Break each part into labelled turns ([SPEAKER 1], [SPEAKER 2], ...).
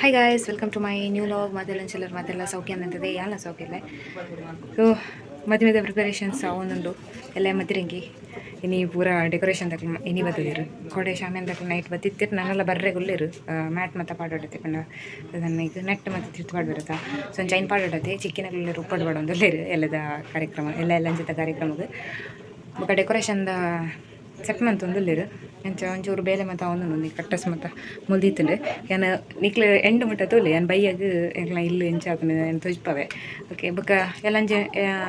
[SPEAKER 1] Hi guys welcome to my new vlog ಮತ್ತೆಲ್ಲ ಚಿಲ್ಲರ್, ಮತ್ತೆಲ್ಲ ಸೌಖ್ಯ ಅಂತಂತದೆ ಎಲ್ಲ ಸೌಖ್ಯ ಇಲ್ಲ. ಸೊ ಮದುವೆದ ಪ್ರಿಪರೇಷನ್ಸ್ ಒಂದೊಂದು ಎಲ್ಲ ಮದ್ರಂಗಿ ಇನ್ನಿ ಪೂರ ಡೆಕೋರೇಷನ್ ತಕ್ಕ ಇನಿ ಬತ್ತದಿರು ಕೊಡೆ ಶಾಮಿಯನ್ ತಕ್ಕ ನೈಟ್ ಬತ್ತಿತ್ತಿರು ನನ್ನೆಲ್ಲ ಬರ್ರೆ ಗುಲ್ಲಿರು ಮ್ಯಾಟ್ ಮತ್ತು ಪಾಡೋಡತ್ತೆ ಪಂಡ ಅದನ್ನು ಈಗ ನೆಟ್ ಮತ್ತು ತಿರ್ತು ಪಾಡ್ಬಿರತ್ತ ಸೊ ಚೈನ್ ಪಾಡೋಡತ್ತೆ ಚಿಕ್ಕಿನಲ್ಲಿ ಉಪ್ಪಡು ಬಾಡೊಂದುಲ್ಲೇರು ಎಲ್ಲದ ಕಾರ್ಯಕ್ರಮ, ಎಲ್ಲ ಎಲ್ಲ ಅಂಚಿತ ಕಾರ್ಯಕ್ರಮಕ್ಕೆ ಬೊಕ ಡೆಕೋರೇಷನ್ದ ಸೆಟ್ ಮಂತ್ ಅಂಚ ಒಂಚೂರು ಬೇಲೆ ಮತ್ತು ಅವನು ಒಂದು ಕಟ್ಟಸ್ ಮತ್ತು ಮುಲ್ದಿತ್ತುಂಡು ಏನ, ನಿಕ್ಲೆ ಎಂಡು ಮುಟ್ಟ ತೋಲಿ, ಏನು ಬೈಯಾಗ ಎಲ್ಲ ಇಲ್ಲು ಎಂಚ ಆತನ, ಏನು ತೋಜ್ಪವೆ. ಓಕೆ ಬೊಕ ಎಲ್ಲಂಜೆ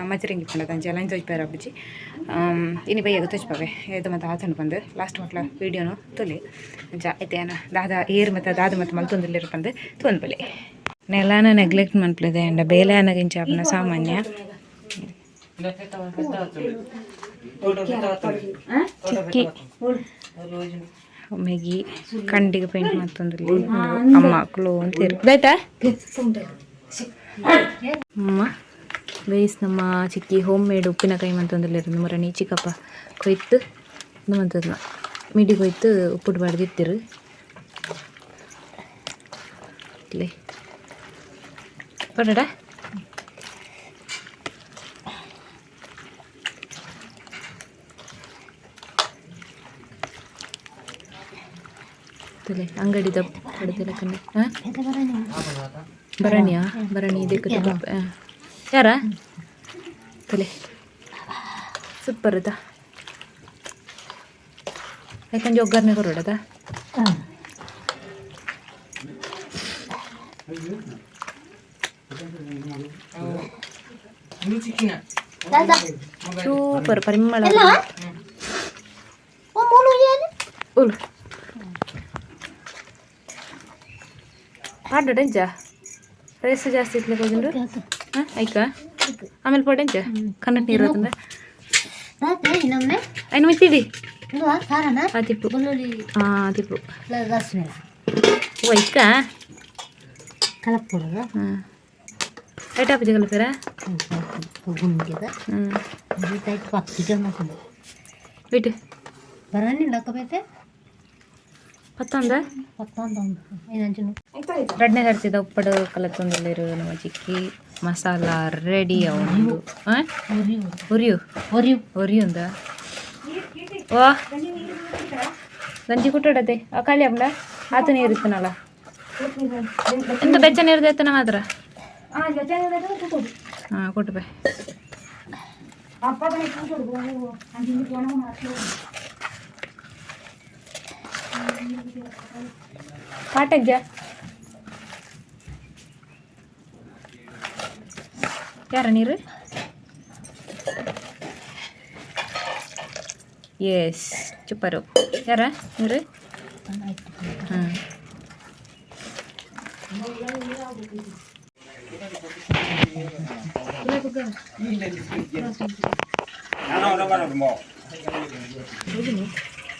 [SPEAKER 1] ಮಚ್ಚರಿಂಗಿ ಪಂಡ ತಂಚೆ ಎಲ್ಲಂಜೆ ತೋಜ್ಪಾರ ಬುಜ್ಜಿ ಇನಿ ಬೈಯಾಗ ತೋಜ್ಪವೆ. ಇದು ಮತ್ತು ಆತಂಡು ಬಂದು ಲಾಸ್ಟ್ ಮಟ್ಲ ವೀಡಿಯೋನು ತೋಲಿ. ಎಂಚ ಐತೆ ಏನ, ದಾದ ಏರು ಮತ್ತು ದಾದ ಮತ್ತು ಮಲ್ತೊಂದುಲ್ಲೇರು ಬಂದು ತೊಂದು ಬಲೆ. ನೆಲಾನ ನೆಗ್ಲೆಕ್ಟ್ ಮನ್ಪ್ಲಿದೆ ಅಂಡ ಬೇಲೆ ಅನ್ನಗಿಂಚ ಅಪ್ಪನ ಸಾಮಾನ್ಯ. ಚಿಕ್ಕಿ ಮ್ಯಾಗಿ ಕಂಡಿಗೆ ಪೇಂಟ್ ಮಾಡ್ತಂದ್ರಿ ಅಮ್ಮ ಕ್ಲೋ ಅಂತ ಇರ್ದಾಯ್ತಾ ಅಮ್ಮ ಬೇಯಿಸ್ ನಮ್ಮ ಚಿಕ್ಕಿ ಹೋಮ್ ಮೇಡ್ ಉಪ್ಪಿನಕಾಯಿ ಮಂತಂದ್ರಲ್ಲಿ ಇರೋದು. ಮರಣಿ ಚಿಕ್ಕಪ್ಪ ಕೊಯ್ತು. ಮಂತದ್ನ ಮಿಡಿ ಕೊಯ್ತು ಉಪ್ಪುಟ್ಟು ಬಡ್ದಿತ್ತಿರು ಇಲ್ಲೇ ತಲೆ ಅಂಗಡಿದ ಹೊಡೆದಿಲ್ಲ ಕಣ್ಣು ಹಾಂ ಭರಣಿಯಾ ಭರಣಿ ಇದಕ್ಕೆ ಯಾರ ತಲೆ ಸೂಪರ್ ಅದ ಯಾಕಂದ್ರೆ ಒಗ್ಗರಣೆ ಕೊರೋಡದ ಸೂಪರ್ ಪರಿಮಳ ಉಲ್ ಆಡೋಡೆಂಚ ರೈಸ್ ಜಾಸ್ತಿ ಇಟ್ಲಿಕ್ಕೆ ಹೋಗಿದ್ರು ಹಾಂ ಐಕ ಆಮೇಲೆ ಪೊಡೆಂಚ ಕನ್ನಡ ನೀರು ಅದನ್ನ
[SPEAKER 2] ಇನ್ನೊಮ್ಮೆ
[SPEAKER 1] ಐನು ಮಿತ್ತಿಡಿ
[SPEAKER 2] ಇದು ಖಾರನ
[SPEAKER 1] ಆ ತಿಪ್ಪು
[SPEAKER 2] ಬೆಳ್ಳುಳ್ಳಿ
[SPEAKER 1] ಹಾಂ ತಿಪ್ಪು
[SPEAKER 2] ರಸಮೇಲ
[SPEAKER 1] ಓ ಐಕ
[SPEAKER 2] ಕಲಪುರದ
[SPEAKER 1] ಹಾಂ ಐಟ ಅಪ್ಪಾಜಿ ಕಲಿತಾರ
[SPEAKER 2] ಗುಂಡಿದ
[SPEAKER 1] ಹ್ಞೂ
[SPEAKER 2] ಟೈಟ್ ಪಪ್ಪಿಗೆ ಮಾಡ್ಕೊಂಡು
[SPEAKER 1] ಬಿಟ್ಟು
[SPEAKER 2] ಬರಣ್ಣಿ ಹಾಕಬೇಕೆ
[SPEAKER 1] ಪತ್ತೊಂದ
[SPEAKER 2] ಪತ್ತೊಂದು ಏನಂಚು
[SPEAKER 1] ರಡ್ನೆ ಕರ್ತಿದ್ದ ಉಪ್ಪಡು ಕಲತ್ತೊಂದಲ್ಲಿರು ನಮ್ಮ ಚಿಕ್ಕಿ ಮಸಾಲ ರೆಡಿ ಅವನು ಹಾಂ
[SPEAKER 2] ಉರಿ
[SPEAKER 1] ಉರಿಯು
[SPEAKER 2] ಉರಿ
[SPEAKER 1] ಒರಿಯುಂದ ವಾ ಗಂಜಿ ಕುಟ್ಟಡತೆ ಆ ಖಾಲಿ ಅಮ್ಲ ಆತ ನೀರು ಇತ್ತನಲ್ಲ ಎಂತ ಬೆಚ್ಚ ನೀರು ಎತ್ತನ ಮಾತ್ರ ಹಾಂ ಕೊಟ್ಟು ಬೈ ಪಾಟಜ್ಜ ಯಾರ ನೀರು ಎಸ್ ಚುಪ್ಪರು ಯಾರ ನೀರು ಹಾಂ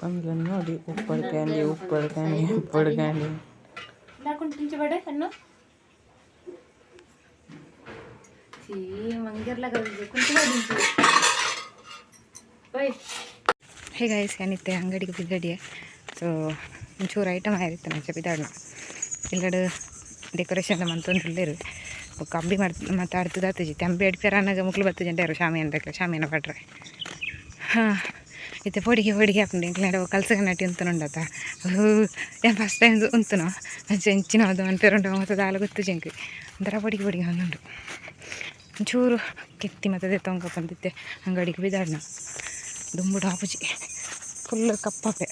[SPEAKER 3] ಬಂದ್ಲ ನೋಡಿ ಉಪ್ಪಳ ಕ್ಯಾಂಡಿ ಉಪ್ಪಳ ಕ್ಯಾಂಡಿ ಉಪ್ಪಳ ಕ್ಯಾಂಡಿ
[SPEAKER 1] ಹೇ ಗಾಯ್ಸ್ ಏನಿತ್ತೆ? ಅಂಗಡಿಗೆ ಬಿದ್ದಡಿಯೇ ಸೊ ಒಂಚೂರು ಐಟಮ್ ಆಗಿರುತ್ತೆ ನಾನು ಬಿದ್ದಾಡ್ನ ಇಲ್ಲಡು ಡೆಕೋರೇಷನ್ ಮಂತೊಂದಿಲ್ಲೇರು ಕಂಬಿ ಮಾಡ್ ಮಾತಾಡ್ತದ ಆತಜಿ ತಂಬಿ ಅಡ್ಕರ ಮುಕ್ಳು ಮುಕ್ಲು ಜಂಟರು ಶಾಮಿ ಅನ್ಬೇಕಲ್ಲ ಶಾಮಿನ ಪಡ್ರೆ. ಹಾಂ. ಇತ್ತೆ ಪೊಡಿಗೆ ಪೊಡಿಗೆ ಹಾಕೊಂಡು ಇಂಕ್ಲಾಡ ಕಲ್ಸಗ ನಟಿ ಉಂತನುಂಡತ ಏನು ಫಸ್ಟ್ ಟೈಮ್ ಉಂತನು ಎಂಚಿನ ಅದು ಅಂಟೇರುಂಡ ಮತ್ತು ದಾಲ ಗೊತ್ತು ಜಂಕ್ ಒಂಥರ ಪೊಡಿಗೆ ಪೊಡಿಗೆ ಒಂದುಂಡು ಒಂಚೂರು ಕೆತ್ತಿ ಮತ್ತು ತೊಂಗ ಬಂದಿದ್ದೆ ಅಂಗಡಿಗೆ ಬಿದ್ದಾಡ್ನ ದುಂಬುಡು ಆಪುಜಿ ಫುಲ್ ಕಪ್ಪಪೆ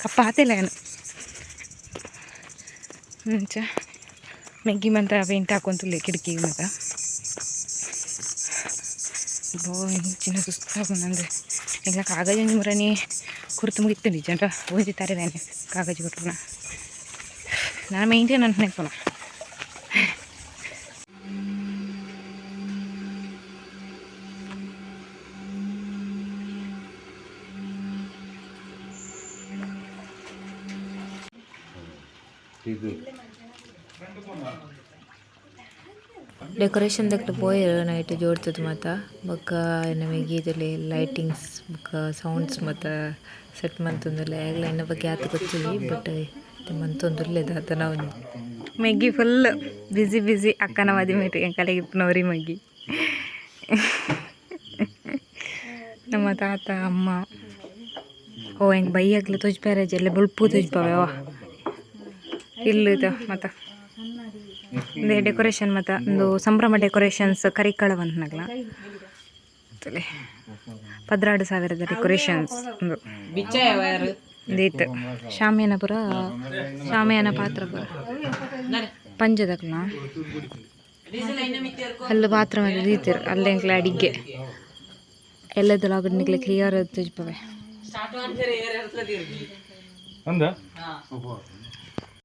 [SPEAKER 1] ಕಪ್ಪ ಆತಿಲ್ಲ ಏನು ಮುಂಚೆ ಮೆಗ್ಗಿ ಮಂತ ಪೇಂಟ್ ಹಾಕೊಂತುಲ್ಲೆ ಕಿಟಕಿಗೆ ಮಾತ ಅಬ್ಬೋ ಚಿನ್ನ ಸುಸ್ತಾಗು ನಂದು. ಇಲ್ಲ ಕಾಗಜ ನಿಮ್ಮರನಿ ಕುರ್ತು ಮುಗಿತೀನಿ ಜನರ ಓದಿತಾರೆ ನಾನು, ಕಾಗಜ ಕೊಟ್ಟರು ನಾನು ಮೈಂಟೇ ನನ್ನ ನೆನಪು
[SPEAKER 4] ಇದು.
[SPEAKER 3] ಡೆಕೋರೇಷನ್ ದಕ್ಕೆ ಪೋಯರು ನೈಟ್ ಜೋಡ್ತದ ಮಾತ ಬೊಕ್ಕ ನಮಗೆ ಇದರಲ್ಲಿ ಲೈಟಿಂಗ್ಸ್ ಬೊಕ ಸೌಂಡ್ಸ್ ಮತ್ತು ಸೆಟ್ ಮಂತೊಂದುಲ್ಲೆ. ಆಗ್ಲ ಇನ್ನ ಬಗ್ಗೆ ಆತ ಗೊತ್ತಿಲ್ಲ ಬಟ್ ಮಂತೊಂದುಲ್ಲೆ ಆತ ನಾವು.
[SPEAKER 1] ಮೆಗ್ಗಿ ಫುಲ್ ಬ್ಯುಸಿ ಬ್ಯುಸಿ ಅಕ್ಕನ ಮದುವೆ ಕಲೆಗೆ ಇಪ್ಪನವ್ರಿ ಮಗ್ಗಿ ನಮ್ಮ ತಾತ, ಅಮ್ಮ. ಓ, ಹೆಂಗೆ ಬೈಯಾಗ್ಲ ತುಜ್ಪಾರಾಜ್ ಎಲ್ಲ ಬುಳ್ಪು ತುಜ್ಪಾವ ಇಲ್ಲದ ಮತ್ತ. ಇಂದೇ ಡೆಕೋರೇಷನ್ ಮತ್ತ ಒಂದು ಸಂಭ್ರಮ ಡೆಕೋರೇಷನ್ಸ್ ಕರಿಕಳ ಬಂದ್ನಗ್ಲ ತಲೆ. ಪದ್ರಾಡು ಸಾವಿರದ ಡೆಕೋರೇಷನ್ಸ್ ಒಂದು. ಇಂದೈತೆ ಶಾಮಿಯಾನ ಪುರ ಶಾಮಿಯಾನ ಪಾತ್ರ ಪುರ ಪಂಚದಕ್ಲ ಅಲ್ಲಿ ಪಾತ್ರ ದೀತಿರು ಅಲ್ಲೇ ಎಂಕ್ಲ ಅಡಿಗೆ ಎಲ್ಲದಲ್ಲ ನಿಗ್ಲೆ ಕ್ಲಿಯರ್ ತುಜ್ಪವೆ
[SPEAKER 4] ಅಂದ